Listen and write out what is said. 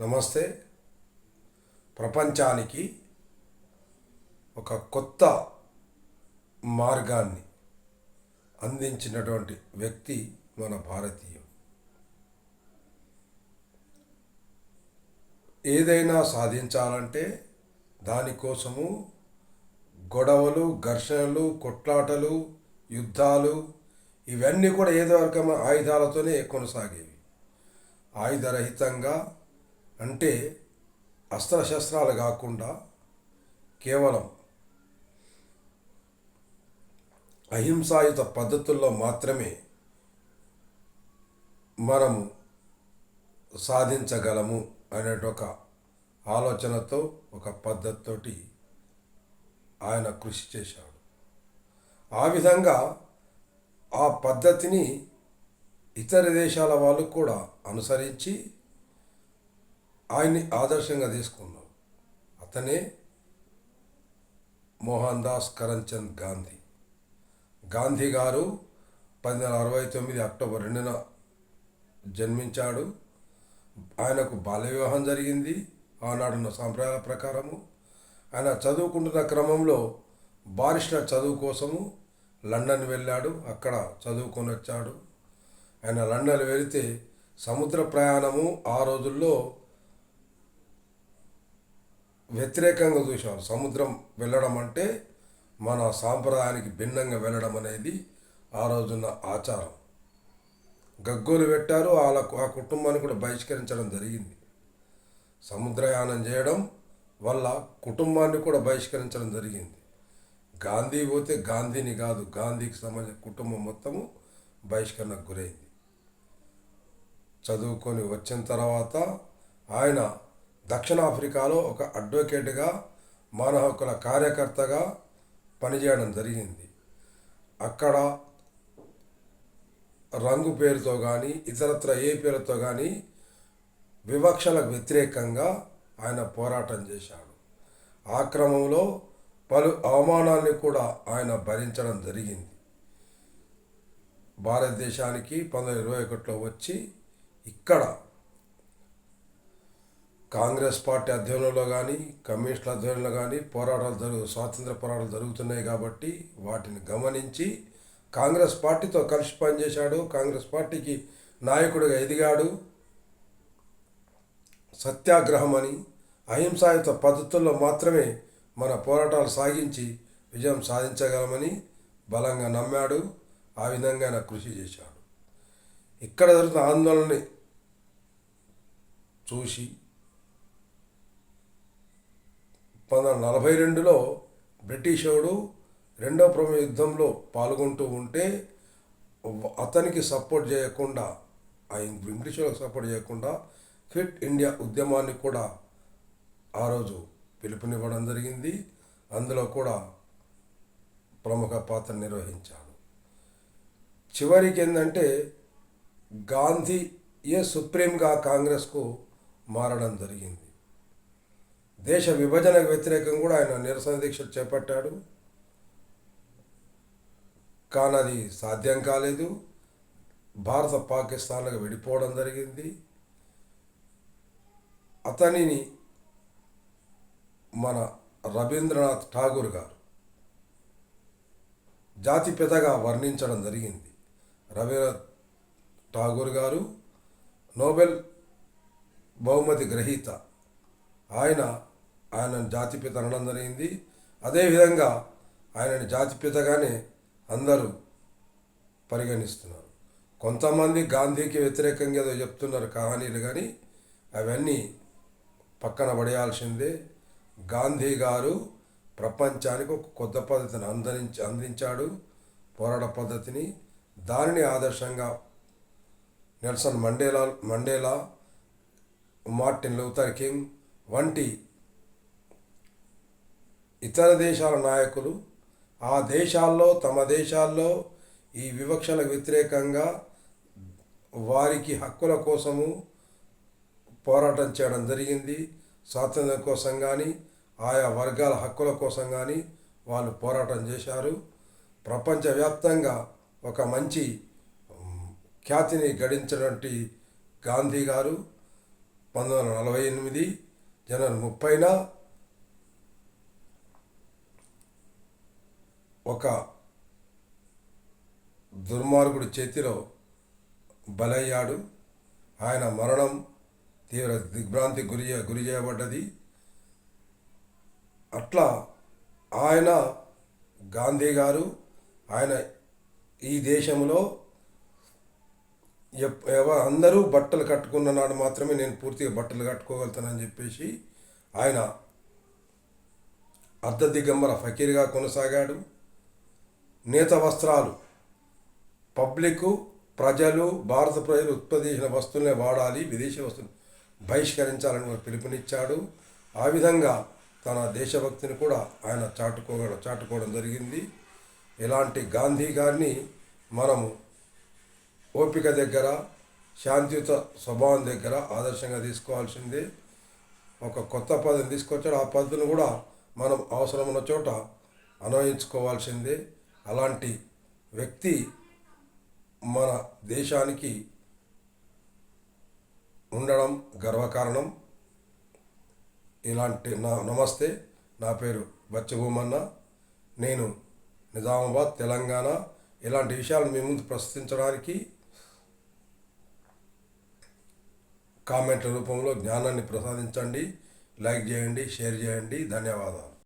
నమస్తే. ప్రపంచానికి ఒక కొత్త మార్గాన్ని అందించినటువంటి వ్యక్తి మన భారతీయం ఏదైనా సాధించాలంటే దానికోసము గొడవలు ఘర్షణలు కొట్లాటలు యుద్ధాలు ఇవన్నీ కూడా ఏదో రకమైన ఆయుధాలతోనే కొనసాగేవి. ఆయుధరహితంగా అంటే అస్త్రశస్త్రాలు కాకుండా కేవలం అహింసాయుత పద్ధతుల్లో మాత్రమే మనము సాధించగలము అనే ఒక ఆలోచనతో ఒక పద్ధతితోటి ఆయన కృషి చేశాడు. ఆ విధంగా ఆ పద్ధతిని ఇతర దేశాల వాళ్ళు కూడా అనుసరించి ఆయన్ని ఆదర్శంగా తీసుకున్నాం అతనే మోహన్ దాస్ కరంచంద్ గాంధీ. గాంధీ గారు పద్దెనిమిది వందల అరవై తొమ్మిది అక్టోబర్ రెండున జన్మించాడు. ఆయనకు బాల్య వివాహం జరిగింది. ఆనాడున్న సాంప్రదాయాల ప్రకారము ఆయన చదువుకుంటున్న క్రమంలో బారిస్టర్ చదువు కోసము లండన్ వెళ్ళాడు. అక్కడ చదువుకొని వచ్చాడు. ఆయన లండన్ వెళితే సముద్ర ప్రయాణము ఆ రోజుల్లో వ్యతిరేకంగా చూశారు సముద్రం వెళ్ళడం అంటే మన సాంప్రదాయానికి భిన్నంగా వెళ్ళడం అనేది ఆ రోజున్న ఆచారం. గగ్గోలు పెట్టారు వాళ్ళకు ఆ కుటుంబాన్ని కూడా బహిష్కరించడం జరిగింది. సముద్రయానం చేయడం వల్ల కుటుంబాన్ని కూడా బహిష్కరించడం జరిగింది. గాంధీ పోతే గాంధీని కాదు గాంధీకి సంబంధించిన కుటుంబం మొత్తము బహిష్కరణకు గురైంది. చదువుకొని వచ్చిన తర్వాత ఆయన దక్షిణాఫ్రికాలో ఒక అడ్వకేట్గా మానవ హక్కుల కార్యకర్తగా పనిచేయడం జరిగింది. అక్కడ రంగు పేరుతో కానీ ఇతరత్ర ఏ పేరుతో కానీ వివక్షలకు వ్యతిరేకంగా ఆయన పోరాటం చేశాడు. ఆ క్రమంలో పలు అవమానాన్ని కూడా ఆయన భరించడం జరిగింది. భారతదేశానికి పంతొమ్మిది ఇరవై ఒకటిలో వచ్చి ఇక్కడ కాంగ్రెస్ పార్టీ అధ్యయనంలో కానీ కమ్యూనిస్టుల అధ్యయనంలో కానీ పోరాటాలు జరుగు స్వాతంత్ర పోరాటాలు జరుగుతున్నాయి కాబట్టి వాటిని గమనించి కాంగ్రెస్ పార్టీతో కలిసి పనిచేశాడు. కాంగ్రెస్ పార్టీకి నాయకుడిగా ఎదిగాడు. సత్యాగ్రహం అని అహింసాయుత పద్ధతుల్లో మాత్రమే మన పోరాటాలు సాగించి విజయం సాధించగలమని బలంగా నమ్మాడు. ఆ విధంగా ఆయన కృషి చేశాడు. ఇక్కడ జరుగుతున్న ఆందోళనని చూసి పంతొమ్మిది నలభై రెండులో బ్రిటిషోడు రెండవ రెండో ప్రపంచ యుద్ధంలో పాల్గొంటూ ఉంటే అతనికి సపోర్ట్ చేయకుండా ఆ ఇంగ్లీష్ సపోర్ట్ చేయకుండా ఫిట్ ఇండియా ఉద్యమాన్ని కూడా ఆ రోజు పిలుపునివ్వడం జరిగింది. అందులో కూడా ప్రముఖ పాత్ర నిర్వహించాడు. చివరికి ఏంటంటే గాంధీ ఏ సుప్రీంగా కాంగ్రెస్కు మారడం జరిగింది. దేశ విభజనకు వ్యతిరేకంగా కూడా ఆయన నిరసన దీక్షలు చేపట్టాడు. కానీ అది సాధ్యం కాలేదు. భారత పాకిస్తాన్లకు విడిపోవడం జరిగింది. అతనిని మన రవీంద్రనాథ్ ఠాగూర్ గారు జాతిపితగా వర్ణించడం జరిగింది. రవీంద్రనాథ్ ఠాగూర్ గారు నోబెల్ బహుమతి గ్రహీత. ఆయన ఆయన జాతిపిత అనడం జరిగింది అదేవిధంగా ఆయనని జాతిపితగానే అందరూ పరిగణిస్తున్నారు. కొంతమంది గాంధీకి వ్యతిరేకంగా ఏదో చెప్తున్నారు కహానీలు కానీ అవన్నీ పక్కన పడేయాల్సిందే. గాంధీ గారు ప్రపంచానికి ఒక కొత్త పద్ధతిని అందించి అందించాడు పోరాట పద్ధతిని. దానిని ఆదర్శంగా Nelson Mandela Mandela Martin Luther King వంటి ఇతర దేశాల నాయకులు ఆ దేశాల్లో తమ దేశాల్లో ఈ వివక్షలకు వ్యతిరేకంగా వారికి హక్కుల కోసము పోరాటం చేయడం జరిగింది. స్వాతంత్ర్యం కోసం కానీ ఆయా వర్గాల హక్కుల కోసం కానీ వాళ్ళు పోరాటం చేశారు. ప్రపంచవ్యాప్తంగా ఒక మంచి ఖ్యాతిని గడించినటువంటి గాంధీ గారు పంతొమ్మిది వందల నలభై ఎనిమిది జనవరి ముప్పైన ఒక దుర్మార్గుడి చేతిలో బలయ్యాడు. ఆయన మరణం తీవ్ర దిగ్భ్రాంతి గురి గురి చేయబడ్డది. అట్లా ఆయన గాంధీ గారు ఆయన ఈ దేశంలో ఎప్- ఎవ- అందరూ బట్టలు కట్టుకున్న నాడు మాత్రమే నేను పూర్తిగా బట్టలు కట్టుకోగలుగుతానని చెప్పేసి ఆయన అర్ధ దిగంబర ఫకీర్గా కొనసాగాడు. నేత వస్త్రాలు. పబ్లిక్ ప్రజలు భారత ప్రజలు ఉత్పత్తి చేసిన వస్తువులనే వాడాలి విదేశీ వస్తువులు బహిష్కరించాలని పిలుపునిచ్చాడు. ఆ విధంగా తన దేశభక్తిని కూడా ఆయన చాటుకో చాటుకోవడం జరిగింది. ఇలాంటి గాంధీ గారిని మనము ఓపిక దగ్గర శాంతియుత స్వభావం దగ్గర ఆదర్శంగా తీసుకోవాల్సిందే. ఒక కొత్త పద్ధతిని తీసుకొచ్చాడు. ఆ పద్ధతిని కూడా మనం అవసరమైన చోట అన్వయించుకోవాల్సిందే. అలాంటి వ్యక్తి మన దేశానికి ఉండడం గర్వకారణం. ఇలాంటి నా నమస్తే నా పేరు బచ్చభూమన్న నేను నిజామాబాద్ తెలంగాణ. ఇలాంటి విషయాలు మీ ముందు ప్రస్తుతించడానికి కామెంట్ల రూపంలో జ్ఞానాన్ని ప్రసాదించండి. లైక్ చేయండి షేర్ చేయండి. ధన్యవాదాలు.